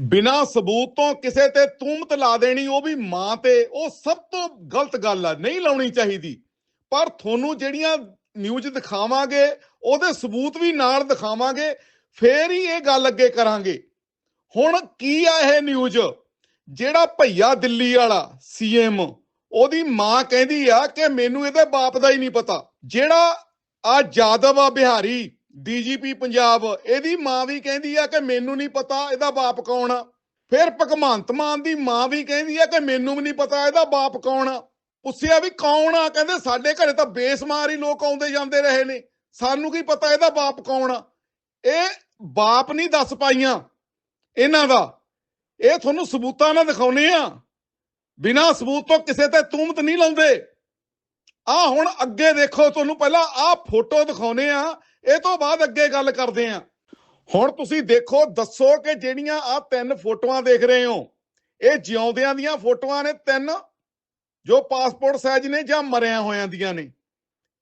ਬਿਨਾ ਸਬੂਤ ਤੋਂ ਕਿਸੇ ਤੇ ਤੂਮਤ ਲਾ ਦੇਣੀ, ਉਹ ਵੀ ਮਾਂ ਤੇ, ਉਹ ਸਭ ਤੋਂ ਗਲਤ ਗੱਲ ਆ, ਨਹੀਂ ਲਾਉਣੀ ਚਾਹੀਦੀ। ਪਰ ਤੁਹਾਨੂੰ ਜਿਹੜੀਆਂ ਨਿਊਜ਼ ਦਿਖਾਵਾਂਗੇ, ਉਹਦੇ ਸਬੂਤ ਵੀ ਨਾਲ ਦਿਖਾਵਾਂਗੇ, ਫੇਰ ਹੀ ਇਹ ਗੱਲ ਅੱਗੇ ਕਰਾਂਗੇ। ਹੁਣ ਕੀ ਆ ਇਹ ਨਿਊਜ਼ ਜਿਹੜਾ ਭਈਆ ਦਿੱਲੀ ਵਾਲਾ ਸੀਐਮ ਉਹਦੀ ਮਾਂ ਕਹਿੰਦੀ ਆ ਕਿ ਮੈਨੂੰ ਇਹਦੇ ਬਾਪ ਦਾ ਹੀ ਨਹੀਂ ਪਤਾ। ਜਿਹੜਾ ਆ ਜਾਦਵ ਆ ਬਿਹਾਰੀ ਡੀਜੀਪੀ ਪੰਜਾਬ, ਇਹਦੀ ਮਾਂ ਵੀ ਕਹਿੰਦੀ ਆ ਕਿ ਮੈਨੂੰ ਨਹੀਂ ਪਤਾ ਇਹਦਾ ਬਾਪ ਕੌਣ ਆ। ਫਿਰ ਭਗਵੰਤ ਮਾਨ ਦੀ ਮਾਂ ਵੀ ਕਹਿੰਦੀ ਆ ਕਿ ਮੈਨੂੰ ਵੀ ਨਹੀਂ ਪਤਾ ਇਹਦਾ ਬਾਪ ਕੌਣ ਆ। ਪੁੱਛਿਆ ਵੀ ਕੌਣ ਆ? ਕਹਿੰਦੇ ਸਾਡੇ ਘਰੇ ਤਾਂ ਬੇਸਮਾਰ ਹੀ ਲੋਕ ਆਉਂਦੇ ਜਾਂਦੇ ਰਹੇ ਨੇ। ਸਾਨੂੰ ਕੀ ਪਤਾ ਇਹਦਾ ਬਾਪ ਕੌਣ ਆ? ਇਹ ਬਾਪ ਨਹੀਂ ਦੱਸ ਪਾਈਆਂ ਇਹਨਾਂ ਦਾ। ਇਹ ਤੁਹਾਨੂੰ ਸਬੂਤਾਂ ਨਾਲ ਦਿਖਾਉਨੇ ਆ। ਬਿਨਾਂ ਸਬੂਤ ਤੋਂ ਕਿਸੇ ਤੇ ਤੂਮਤ ਨਹੀਂ ਲਾਉਂਦੇ। ਆ ਹੁਣ ਅੱਗੇ ਦੇਖੋ, ਤੁਹਾਨੂੰ ਪਹਿਲਾਂ ਆ ਫੋਟੋ ਦਿਖਾਉਨੇ ਆ ਇਹ ਤੋਂ ਬਾਅਦ ਅੱਗੇ ਗੱਲ ਕਰਦੇ ਆ ਹੁਣ ਤੁਸੀਂ ਦੇਖੋ, ਦੱਸੋ ਕਿ ਜਿਹੜੀਆਂ ਆ ਤਿੰਨ ਫੋਟੋਆਂ ਦੇਖ ਰਹੇ ਹੋ, ਇਹ ਜਿਉਂਦਿਆਂ ਦੀਆਂ ਫੋਟੋਆਂ ਨੇ ਤਿੰਨ, ਜੋ ਪਾਸਪੋਰਟ ਸਾਈਜ਼ ਨੇ ਜਾਂ ਮਰਿਆਂ ਹੋਇਆਂ ਦੀਆਂ ਨੇ।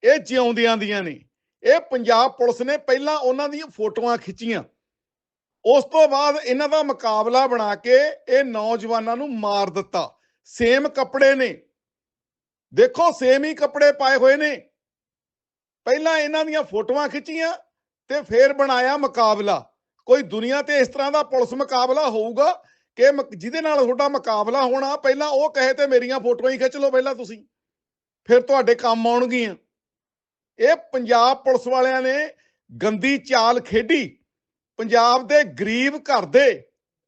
ਇਹ ਜਿਉਂਦਿਆਂ ਦੀਆਂ ਨੇ। ਇਹ ਪੰਜਾਬ ਪੁਲਿਸ ਨੇ ਪਹਿਲਾਂ ਉਹਨਾਂ ਦੀਆਂ ਫੋਟੋਆਂ ਖਿੱਚੀਆਂ। ਉਸ ਤੋਂ ਬਾਅਦ ਇਹਨਾਂ ਦਾ ਮੁਕਾਬਲਾ ਬਣਾ ਕੇ ਇਹ ਨੌਜਵਾਨਾਂ ਨੂੰ ਮਾਰ ਦਿੱਤਾ। ਸੇਮ ਕੱਪੜੇ ਨੇ। ਦੇਖੋ, ਸੇਮ ਹੀ ਕੱਪੜੇ ਪਾਏ ਹੋਏ ਨੇ। ਪਹਿਲਾਂ ਇਹਨਾਂ ਦੀਆਂ ਫੋਟੋਆਂ ਖਿੱਚੀਆਂ ਤੇ ਫੇਰ ਬਣਾਇਆ ਮੁਕਾਬਲਾ। ਕੋਈ ਦੁਨੀਆ ਤੇ ਇਸ ਤਰ੍ਹਾਂ ਦਾ ਪੁਲਿਸ ਮੁਕਾਬਲਾ ਹੋਊਗਾ ਕਿ ਜਿਹਦੇ ਨਾਲ ਤੁਹਾਡਾ ਮੁਕਾਬਲਾ ਹੋਣਾ, ਪਹਿਲਾਂ ਉਹ ਕਹੇ ਤੇ ਮੇਰੀਆਂ ਫੋਟੋਆਂ ਹੀ ਖਿੱਚ ਲਓ ਪਹਿਲਾਂ ਤੁਸੀਂ। ਫਿਰ ਤੁਹਾਡੇ ਕੰਮ ਆਉਣਗੀਆਂ। ਇਹ ਪੰਜਾਬ ਪੁਲਿਸ ਵਾਲਿਆਂ ਨੇ ਗੰਦੀ ਚਾਲ ਖੇਡੀ। ਪੰਜਾਬ ਦੇ ਗਰੀਬ ਘਰ ਦੇ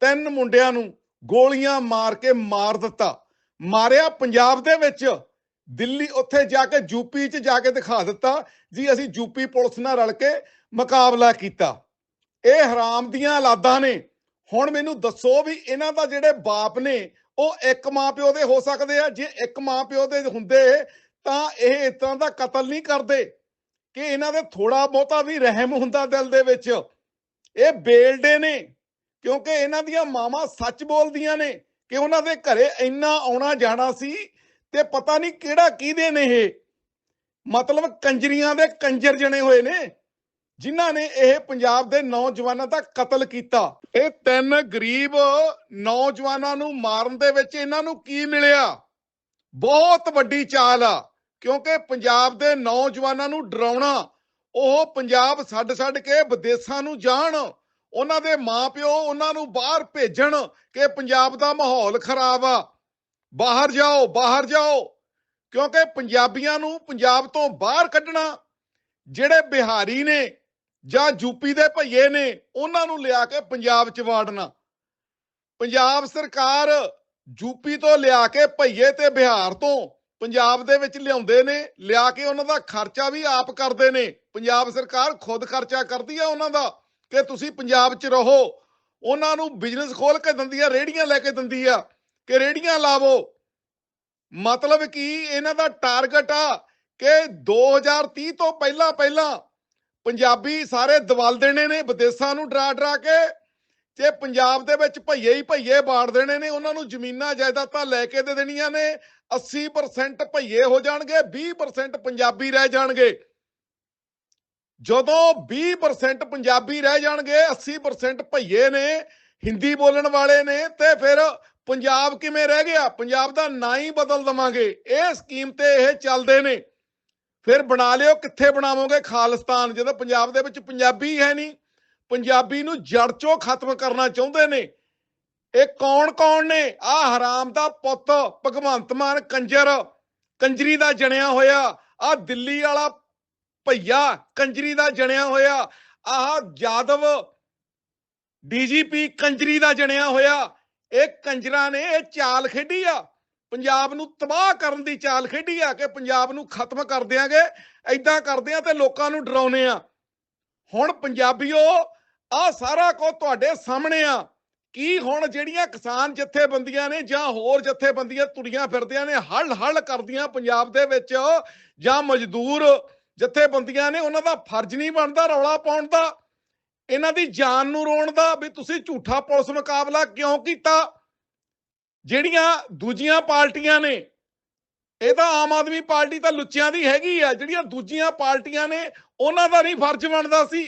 ਤਿੰਨ ਮੁੰਡਿਆਂ ਨੂੰ ਗੋਲੀਆਂ ਮਾਰ ਕੇ ਮਾਰ ਦਿੱਤਾ। ਮਾਰਿਆ ਪੰਜਾਬ ਦੇ ਵਿੱਚ ਦਿੱਲੀ ਉੱਥੇ ਜਾ ਕੇ ਯੂਪੀ 'ਚ ਜਾ ਕੇ ਦਿਖਾ ਦਿੱਤਾ ਜੀ ਅਸੀਂ ਯੂਪੀ ਪੁਲਿਸ ਨਾਲ ਰਲ ਕੇ ਮੁਕਾਬਲਾ ਕੀਤਾ। ਇਹ ਹਰਾਮ ਦੀਆਂ ਔਲਾਦਾਂ ਨੇ। ਹੁਣ ਮੈਨੂੰ ਦੱਸੋ ਵੀ ਇਹਨਾਂ ਦਾ ਜਿਹੜੇ ਬਾਪ ਨੇ, ਉਹ ਇੱਕ ਮਾਂ ਪਿਓ ਦੇ ਹੋ ਸਕਦੇ ਆ? ਜੇ ਇੱਕ ਮਾਂ ਪਿਓ ਦੇ ਹੁੰਦੇ, ਤਾਂ ਇਹ ਇਸ ਤਰ੍ਹਾਂ ਦਾ ਕਤਲ ਨਹੀਂ ਕਰਦੇ ਕਿ ਇਹਨਾਂ ਦੇ ਥੋੜਾ ਬਹੁਤਾ ਵੀ ਰਹਿਮ ਹੁੰਦਾ ਦਿਲ ਦੇ ਵਿੱਚ। ਇਹ ਬੇਲਡੇ ਨੇ, ਕਿਉਂਕਿ ਇਹਨਾਂ ਦੀਆਂ ਮਾਵਾਂ ਸੱਚ ਬੋਲਦੀਆਂ ਨੇ ਕਿ ਉਹਨਾਂ ਦੇ ਘਰੇ ਇੰਨਾ ਆਉਣਾ ਜਾਣਾ ਸੀ ਤੇ ਪਤਾ ਨਹੀਂ ਕਿਹੜਾ ਕਿਹਦੇ ਨੇ ਇਹ। ਮਤਲਬ ਕੰਜਰੀਆਂ ਦੇ ਕੰਜਰ ਜਣੇ ਹੋਏ ਨੇ, ਜਿਨ੍ਹਾਂ ਨੇ ਇਹ ਪੰਜਾਬ ਦੇ ਨੌਜਵਾਨਾਂ ਦਾ ਕਤਲ ਕੀਤਾ। ਇਹ ਤਿੰਨ ਗਰੀਬ ਨੌਜਵਾਨਾਂ ਨੂੰ ਮਾਰਨ ਦੇ ਵਿੱਚ ਇਹਨਾਂ ਨੂੰ ਕੀ ਮਿਲਿਆ? ਬਹੁਤ ਵੱਡੀ ਚਾਲ ਆ, ਕਿਉਂਕਿ ਪੰਜਾਬ ਦੇ ਨੌਜਵਾਨਾਂ ਨੂੰ ਡਰਾਉਣਾ, ਉਹ ਪੰਜਾਬ ਛੱਡ ਛੱਡ ਕੇ ਵਿਦੇਸ਼ਾਂ ਨੂੰ ਜਾਣ, ਉਹਨਾਂ ਦੇ ਮਾਪਿਓ ਉਹਨਾਂ ਨੂੰ ਬਾਹਰ ਭੇਜਣ ਕਿ ਪੰਜਾਬ ਦਾ ਮਾਹੌਲ ਖਰਾਬ ਆ। ਬਾਹਰ ਜਾਓ ਬਾਹਰ ਜਾਓ। ਕਿਉਂਕਿ ਪੰਜਾਬੀਆਂ ਨੂੰ ਪੰਜਾਬ ਤੋਂ ਬਾਹਰ ਕੱਢਣਾ ਜਿਹੜੇ ਬਿਹਾਰੀ ਨੇ ਜਾਂ ਯੂਪੀ ਦੇ ਭਈਏ ਨੇ, ਉਹਨਾਂ ਨੂੰ ਲਿਆ ਕੇ ਪੰਜਾਬ 'ਚ ਵਾੜਨਾ। ਪੰਜਾਬ ਸਰਕਾਰ ਯੂਪੀ ਤੋਂ ਲਿਆ ਕੇ ਭਈਏ ਤੇ ਬਿਹਾਰ ਤੋਂ ਪੰਜਾਬ ਦੇ ਵਿੱਚ ਲਿਆਉਂਦੇ ਨੇ, ਲਿਆ ਕੇ ਉਹਨਾਂ ਦਾ ਖਰਚਾ ਵੀ ਆਪ ਕਰਦੇ ਨੇ। ਪੰਜਾਬ ਸਰਕਾਰ ਖੁਦ ਖਰਚਾ ਕਰਦੀ ਆ ਉਹਨਾਂ ਦਾ ਕਿ ਤੁਸੀਂ ਪੰਜਾਬ 'ਚ ਰਹੋ। ਉਹਨਾਂ ਨੂੰ ਬਿਜ਼ਨਸ ਖੋਲ ਕੇ ਦਿੰਦੀ ਆ ਰੇੜੀਆਂ ਲੈ ਕੇ ਦਿੰਦੀ ਆ। ਕਿ ਰੇੜੀਆਂ ਲਾਵੋ? ਮਤਲਬ ਕਿ ਇਹਨਾਂ ਦਾ ਟਾਰਗੇਟ ਆ ਕਿ 2030 ਤੋਂ ਪਹਿਲਾਂ ਪਹਿਲਾਂ ਪੰਜਾਬੀ ਸਾਰੇ ਦਵਲ ਦੇਣੇ ਨੇ ਵਿਦੇਸ਼ਾਂ ਨੂੰ ਡਰਾ ਡਰਾ ਕੇ ਤੇ ਪੰਜਾਬ ਦੇ ਵਿੱਚ ਭਈਏ ਹੀ ਭਈਏ ਬਾੜ ਦੇਣੇ ਨੇ ਉਹਨਾਂ ਨੂੰ ਜ਼ਮੀਨਾਂ ਜਾਇਦਾਦਾਂ ਲੈ ਕੇ ਦੇ ਦੇਣੀਆਂ ਨੇ 80% ਭਈਏ ਹੋ ਜਾਣਗੇ 20% ਪੰਜਾਬੀ ਰਹਿ ਜਾਣਗੇ। ਜਦੋਂ 20% ਪੰਜਾਬੀ ਰਹਿ ਜਾਣਗੇ 80% ਭਈਏ ਨੇ, ਹਿੰਦੀ ਬੋਲਣ ਵਾਲੇ ਨੇ ਤੇ ਫਿਰ ਪੰਜਾਬ ਕਿਵੇਂ ਰਹਿ ਗਿਆ? ਪੰਜਾਬ ਦਾ ਨਾਂ ਹੀ ਬਦਲ ਦਵਾਂਗੇ। ਇਹ ਸਕੀਮ ਤੇ ਇਹ ਚੱਲਦੇ ਨੇ। ਫਿਰ ਬਣਾ ਲਿਓ, ਕਿੱਥੇ ਬਣਾਵੋਗੇ? ਖਾਲਿਸਤਾਨ, ਜਦੋਂ ਪੰਜਾਬ ਦੇ ਵਿੱਚ ਪੰਜਾਬੀ ਹੈ ਨਹੀਂ, ਪੰਜਾਬੀ ਨੂੰ ਜੜ ਚੋਂ ਖਤਮ ਕਰਨਾ ਚਾਹੁੰਦੇ ਨੇ। ਇਹ ਕੌਣ ਕੌਣ ਨੇ? ਆ ਹਰਾਮ ਦਾ ਪੁੱਤ, ਭਗਵੰਤ ਮਾਨ ਕੰਜਰ, ਕੰਜਰੀ ਦਾ ਜਣਿਆ ਹੋਇਆ। ਆ ਦਿੱਲੀ ਵਾਲਾ ਭਈਆ ਕੰਜਰੀ ਦਾ ਜਣਿਆ ਹੋਇਆ। ਆਹ ਜਾਦਵ, ਡੀਜੀਪੀ ਕੰਜਰੀ ਦਾ ਜਣਿਆ ਹੋਇਆ। ਇਹ ਕੰਜਰਾਂ ਨੇ ਇਹ ਚਾਲ ਖੇਡੀ ਆ। ਪੰਜਾਬ ਨੂੰ ਤਬਾਹ ਕਰਨ ਦੀ ਚਾਲ ਖੇਡੀ ਆ ਕਿ ਪੰਜਾਬ ਨੂੰ ਖਤਮ ਕਰ ਦਿਆਂਗੇ। ਐਦਾਂ ਕਰਦੇ ਆ ਤੇ ਲੋਕਾਂ ਨੂੰ ਡਰਾਉਨੇ ਆ। ਹੁਣ ਪੰਜਾਬੀਓ ਆ ਸਾਰਾ ਕੁਝ ਤੁਹਾਡੇ ਸਾਹਮਣੇ ਆ। ਕੀ ਹੁਣ ਜਿਹੜੀਆਂ ਕਿਸਾਨ ਜਥੇਬੰਦੀਆਂ ਨੇ ਜਾਂ ਹੋਰ ਜਥੇਬੰਦੀਆਂ ਤੁਰੀਆਂ ਫਿਰਦੀਆਂ ਨੇ ਹਲ ਹਲ ਕਰਦੀਆਂ ਪੰਜਾਬ ਦੇ ਵਿੱਚ, ਜਾਂ ਮਜ਼ਦੂਰ ਜਥੇਬੰਦੀਆਂ ਨੇ, ਉਹਨਾਂ ਦਾ ਫਰਜ਼ ਨਹੀਂ ਬਣਦਾ ਰੌਲਾ ਪਾਉਣ ਦਾ। ਇਹਨਾਂ ਦੀ ਜਾਨ ਨੂੰ ਰੋਣ ਦਾ ਵੀ ਤੁਸੀਂ ਝੂਠਾ ਪੁਲਿਸ ਮੁਕਾਬਲਾ ਕਿਉਂ ਕੀਤਾ? ਜਿਹੜੀਆਂ ਦੂਜੀਆਂ ਪਾਰਟੀਆਂ ਨੇ, ਇਹ ਤਾਂ ਆਮ ਆਦਮੀ ਪਾਰਟੀ ਤਾਂ ਲੁੱਚਿਆਂ ਦੀ ਹੈਗੀ ਆ, ਜਿਹੜੀਆਂ ਦੂਜੀਆਂ ਪਾਰਟੀਆਂ ਨੇ, ਉਹਨਾਂ ਦਾ ਨਹੀਂ ਫਰਜ਼ ਬਣਦਾ ਸੀ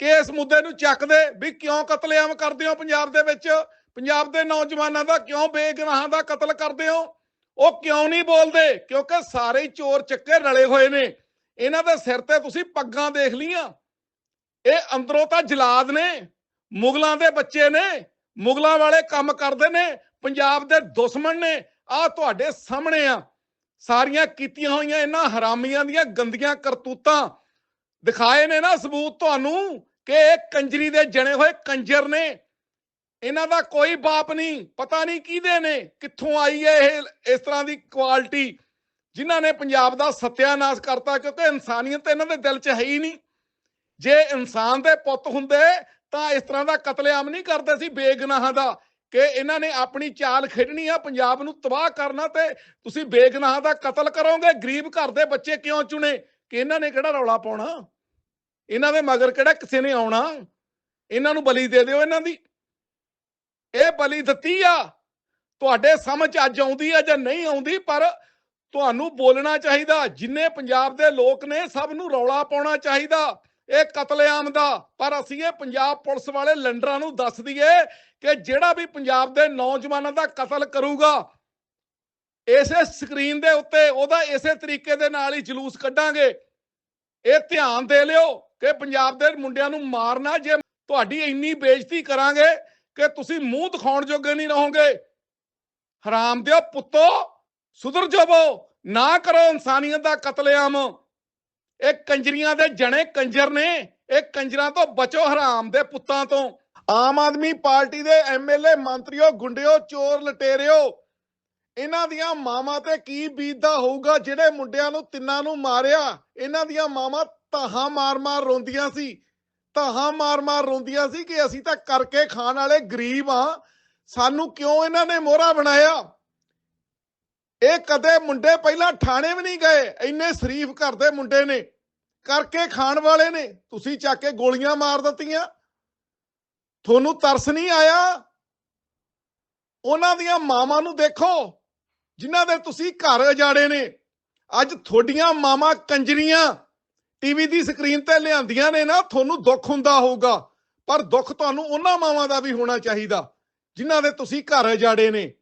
ਕਿ ਇਸ ਮੁੱਦੇ ਨੂੰ ਚੱਕਦੇ ਵੀ ਕਿਉਂ ਕਤਲੇਆਮ ਕਰਦੇ ਹੋ ਪੰਜਾਬ ਦੇ ਵਿੱਚ? ਪੰਜਾਬ ਦੇ ਨੌਜਵਾਨਾਂ ਦਾ ਕਿਉਂ ਬੇਗੁਨਾਹਾਂ ਦਾ ਕਤਲ ਕਰਦੇ ਹੋ? ਉਹ ਕਿਉਂ ਨਹੀਂ ਬੋਲਦੇ? ਕਿਉਂਕਿ ਸਾਰੇ ਹੀ ਚੋਰ ਚੱਕੇ ਰਲੇ ਹੋਏ ਨੇ। ਇਹਨਾਂ ਦੇ ਸਿਰ ਤੇ ਤੁਸੀਂ ਪੱਗਾਂ ਦੇਖ ਲੀਆਂ ਇਹ ਅੰਦਰੋਂ ਤਾਂ ਜਲਾਦ ਨੇ, ਮੁਗਲਾਂ ਦੇ ਬੱਚੇ ਨੇ, ਮੁਗਲਾਂ ਵਾਲੇ ਕੰਮ ਕਰਦੇ ਨੇ, ਪੰਜਾਬ ਦੇ ਦੁਸ਼ਮਣ ਨੇ ਆ ਤੁਹਾਡੇ ਸਾਹਮਣੇ ਆ। ਸਾਰੀਆਂ ਕੀਤੀਆਂ ਹੋਈਆਂ ਇਹਨਾਂ ਹਰਾਮੀਆਂ ਦੀਆਂ ਗੰਦੀਆਂ ਕਰਤੂਤਾਂ। ਦਿਖਾਏ ਨੇ ਨਾ ਸਬੂਤ ਤੁਹਾਨੂੰ ਕਿ ਇਹ ਕੰਜਰੀ ਦੇ ਜਣੇ ਹੋਏ ਕੰਜਰ ਨੇ। ਇਹਨਾਂ ਦਾ ਕੋਈ ਬਾਪ ਨਹੀਂ, ਪਤਾ ਨਹੀਂ ਕਿਹਦੇ ਨੇ, ਕਿੱਥੋਂ ਆਈ ਹੈ ਇਹ, ਇਸ ਤਰ੍ਹਾਂ ਦੀ ਕੁਆਲਿਟੀ। ਜਿਨ੍ਹਾਂ ਨੇ ਪੰਜਾਬ ਦਾ ਸਤਿਆਨਾਸ਼ ਕਰਤਾ ਕਿਉਂਕਿ ਇਨਸਾਨੀਅਤ ਇਹਨਾਂ ਦੇ ਦਿਲ 'ਚ ਹੈ ਹੀ ਨਹੀਂ। ਜੇ ਇਨਸਾਨ ਦੇ ਪੁੱਤ ਹੁੰਦੇ, ਤਾਂ ਇਸ ਤਰ੍ਹਾਂ ਦਾ ਕਤਲੇਆਮ ਨਹੀਂ ਕਰਦੇ ਸੀ ਬੇਗਨਾਹਾਂ ਦਾ, ਕਿ ਇਹਨਾਂ ਨੇ ਆਪਣੀ ਚਾਲ ਖੇਡਣੀ ਆ, ਪੰਜਾਬ ਨੂੰ ਤਬਾਹ ਕਰਨਾ ਤੇ ਤੁਸੀਂ ਬੇਗਨਾਹਾਂ ਦਾ ਕਤਲ ਕਰੋਗੇ, ਗਰੀਬ ਘਰ ਦੇ ਬੱਚੇ ਕਿਉਂ ਚੁਣੇ? ਕਿ ਇਹਨਾਂ ਨੇ ਕਿਹੜਾ ਰੌਲਾ ਪਾਉਣਾ? ਇਹਨਾਂ ਦੇ ਮਗਰ ਕਿਹੜਾ ਕਿਸੇ ਨੇ ਆਉਣਾ? ਇਹਨਾਂ ਨੂੰ ਬਲੀ ਦੇ ਦਿਓ ਇਹਨਾਂ ਦੀ। ਇਹ ਬਲੀ ਦਿੱਤੀ ਆ। ਤੁਹਾਡੇ ਸਮਝ ਅੱਜ ਆਉਂਦੀ ਆ ਜਾਂ ਨਹੀਂ ਆਉਂਦੀ, ਪਰ ਤੁਹਾਨੂੰ ਬੋਲਣਾ ਚਾਹੀਦਾ। ਜਿੰਨੇ ਪੰਜਾਬ ਦੇ ਲੋਕ ਨੇ, ਸਭ ਨੂੰ ਰੌਲਾ ਪਾਉਣਾ ਚਾਹੀਦਾ। ਇਹ ਕਤਲੇਆਮ ਦਾ। ਪਰ ਅਸੀਂ ਇਹ ਪੰਜਾਬ ਪੁਲਿਸ ਵਾਲੇ ਲੰਡਰਾਂ ਨੂੰ ਦੱਸ ਦਈਏ ਕਿ ਜਿਹੜਾ ਵੀ ਪੰਜਾਬ ਦੇ ਨੌਜਵਾਨਾਂ ਦਾ ਕਤਲ ਕਰੂਗਾ, ਇਸੇ ਸਕਰੀਨ ਦੇ ਉੱਤੇ ਉਹਦਾ ਇਸੇ ਤਰੀਕੇ ਦੇ ਨਾਲ ਹੀ ਜਲੂਸ ਕੱਢਾਂਗੇ। ਇਹ ਧਿਆਨ ਦੇ ਲਿਓ ਕਿ ਪੰਜਾਬ ਦੇ ਮੁੰਡਿਆਂ ਨੂੰ ਮਾਰਨਾ, ਜੇ ਤੁਹਾਡੀ ਇੰਨੀ ਬੇਇੱਜ਼ਤੀ ਕਰਾਂਗੇ ਕਿ ਤੁਸੀਂ ਮੂੰਹ ਦਿਖਾਉਣ ਜੋਗੇ ਨਹੀਂ ਰਹੋਗੇ। ਹਰਾਮ ਦਿਓ ਪੁੱਤੋ, ਸੁਧਰ ਜਾਵੋ, ਨਾ ਕਰੋ ਇਨਸਾਨੀਅਤ ਦਾ ਕਤਲੇਆਮ। ਇਹ ਕੰਜਰੀਆਂ ਦੇ ਜਣੇ ਕੰਜਰ ਨੇ, ਇਹ ਕੰਜਰਾਂ ਤੋਂ ਬਚੋ ਹਰਾਮ ਦੇ ਪੁੱਤਾਂ ਤੋਂ। ਆਮ ਆਦਮੀ ਪਾਰਟੀ ਦੇ ਐਮਐਲਏ ਮੰਤਰੀਓ, ਗੁੰਡਿਓ, ਚੋਰ ਲਟੇਰਿਓ, ਇਹਨਾਂ ਦੀਆਂ ਮਾਵਾਂ ਤੇ ਕੀ ਬੀਤਦਾ ਹੋਊਗਾ? ਜਿਹੜੇ ਮੁੰਡਿਆਂ ਨੂੰ, ਤਿੰਨਾਂ ਨੂੰ ਮਾਰਿਆ, ਇਹਨਾਂ ਦੀਆਂ ਮਾਵਾਂ ਤਾਹਾਂ ਮਾਰ-ਮਾਰ ਰੋਂਦੀਆਂ ਸੀ। ਤਾਹਾਂ ਮਾਰ-ਮਾਰ ਰੋਂਦੀਆਂ ਸੀ ਕਿ ਅਸੀਂ ਤਾਂ ਕਰਕੇ ਖਾਣ ਵਾਲੇ ਗਰੀਬ ਆ ਸਾਨੂੰ ਕਿਉਂ ਇਹਨਾਂ ਨੇ ਮੋਹਰਾ ਬਣਾਇਆ? ਇਹ ਕਦੇ ਮੁੰਡੇ ਪਹਿਲਾਂ ਥਾਣੇ ਵੀ ਨਹੀਂ ਗਏ, ਇੰਨੇ ਸ਼ਰੀਫ ਘਰ ਦੇ ਮੁੰਡੇ ਨੇ, ਕਰਕੇ ਖਾਣ ਵਾਲੇ ਨੇ, ਤੁਸੀਂ ਚੱਕ ਕੇ ਗੋਲੀਆਂ ਮਾਰ ਦਿੱਤੀਆਂ। ਤੁਹਾਨੂੰ ਤਰਸ ਨਹੀਂ ਆਇਆ? ਉਹਨਾਂ ਦੀਆਂ ਮਾਵਾਂ ਨੂੰ ਦੇਖੋ, ਜਿਨ੍ਹਾਂ ਦੇ ਤੁਸੀਂ ਘਰ ਉਜਾੜੇ ਨੇ। ਅੱਜ ਤੁਹਾਡੀਆਂ ਮਾਵਾਂ ਕੰਜਰੀਆਂ ਟੀਵੀ ਦੀ ਸਕਰੀਨ ਤੇ ਲਿਆਂਦੀਆਂ ਨੇ ਨਾ, ਤੁਹਾਨੂੰ ਦੁੱਖ ਹੁੰਦਾ ਹੋਊਗਾ, ਪਰ ਦੁੱਖ ਤੁਹਾਨੂੰ ਉਹਨਾਂ ਮਾਵਾਂ ਦਾ ਵੀ ਹੋਣਾ ਚਾਹੀਦਾ, ਜਿਨ੍ਹਾਂ ਦੇ ਤੁਸੀਂ ਘਰ ਉਜਾੜੇ ਨੇ।